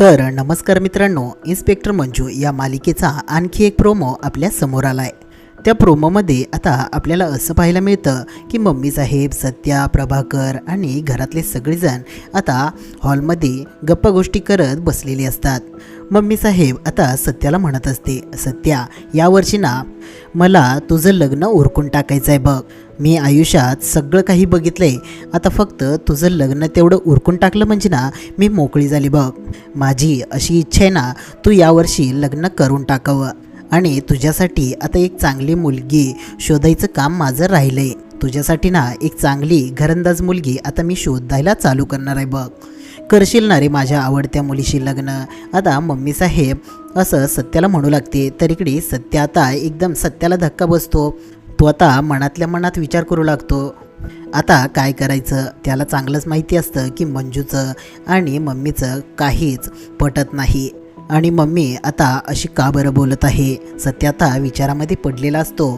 तर नमस्कार मित्रांनो इन्स्पेक्टर मंजू या मालिकेचा आणखी एक प्रोमो आपल्यासमोर आलाय. त्या प्रोमोमध्ये आता आपल्याला असं पाहायला मिळतं की मम्मी साहेब सत्या प्रभाकर आणि घरातले सगळेजण आता हॉलमध्ये गप्पा गोष्टी करत बसलेले असतात. मम्मी साहेब आता सत्याला म्हणत असते सत्या यावर्षी ना मला तुझं लग्न उरकून टाकायचं आहे बघ. मी आयुष्यात सगळं काही बघितलंय. आता फक्त तुझं लग्न तेवढं उरकून टाकलं म्हणजे ना मी मोकळी झाली बघ. माझी अशी इच्छा आहे ना तू यावर्षी लग्न करून टाकावं. आणि तुझ्यासाठी आता एक चांगली मुलगी शोधायचं काम माझं राहिलं आहे तुझ्यासाठी ना एक चांगली घरंदाज मुलगी आता मी शोधायला चालू करणार आहे बघ. करशील ना रे माझ्या आवडत्या मुलीशी लग्न? आता मम्मी साहेब असं सत्याला म्हणू लागते तर इकडे सत्य आता एकदम सत्याला धक्का बसतो. तो आता मनातल्या मनात विचार करू लागतो. आता काय करायचं? त्याला चांगलंच माहिती असतं की मंजूचं आणि मम्मीचं काहीच पटत नाही. आणि मम्मी आता अशी का बरं बोलत आहे? सत्य आता विचारामध्ये पडलेला असतो.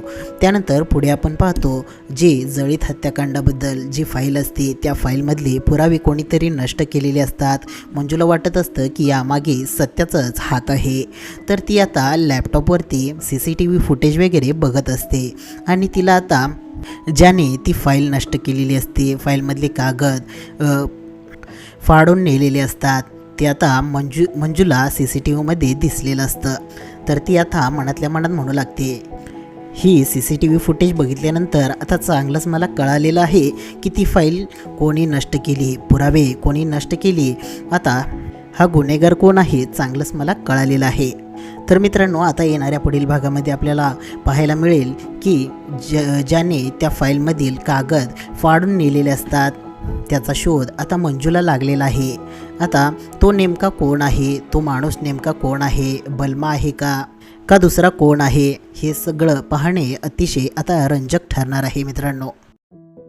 त्यानंतर पुढे आपण पाहतो जे जळीत हत्याकांडाबद्दल जी फाईल असते त्या फाईलमधली पुरावे कोणीतरी नष्ट केलेले असतात. मंजूला वाटत असतं की यामागे सत्याचाच हात आहे. तर ती आता लॅपटॉपवरती C C T V footage वगैरे बघत असते. आणि तिला आता ज्याने ती फाईल नष्ट केलेली असते फाईलमधले कागद फाडून नेलेले असतात. ते आता मंजू मंजूला सी सी टी व्हीमध्ये दिसलेलं असतं. तर ती आता मनातल्या मनात म्हणू लागते ही C C T V footage बघितल्यानंतर आता चांगलंच मला कळालेलं आहे की ती फाईल कोणी नष्ट केली. पुरावे कोणी नष्ट केली. आता हा गुन्हेगार कोण आहे चांगलंच मला कळालेलं आहे. तर मित्रांनो आता येणाऱ्या पुढील भागामध्ये आपल्याला पाहायला मिळेल की ज ज्याने त्या फाईलमधील कागद फाडून नेलेले असतात. त्याचा शोध आता मंजूला लागलेला आहे. आता तो नेमका कोण आहे? तो माणूस नेमका कोण आहे? बलमा आहे का? का दुसरा कोण आहे? हे सगळं पाहणे अतिशय आता रंजक ठरणार आहे मित्रांनो.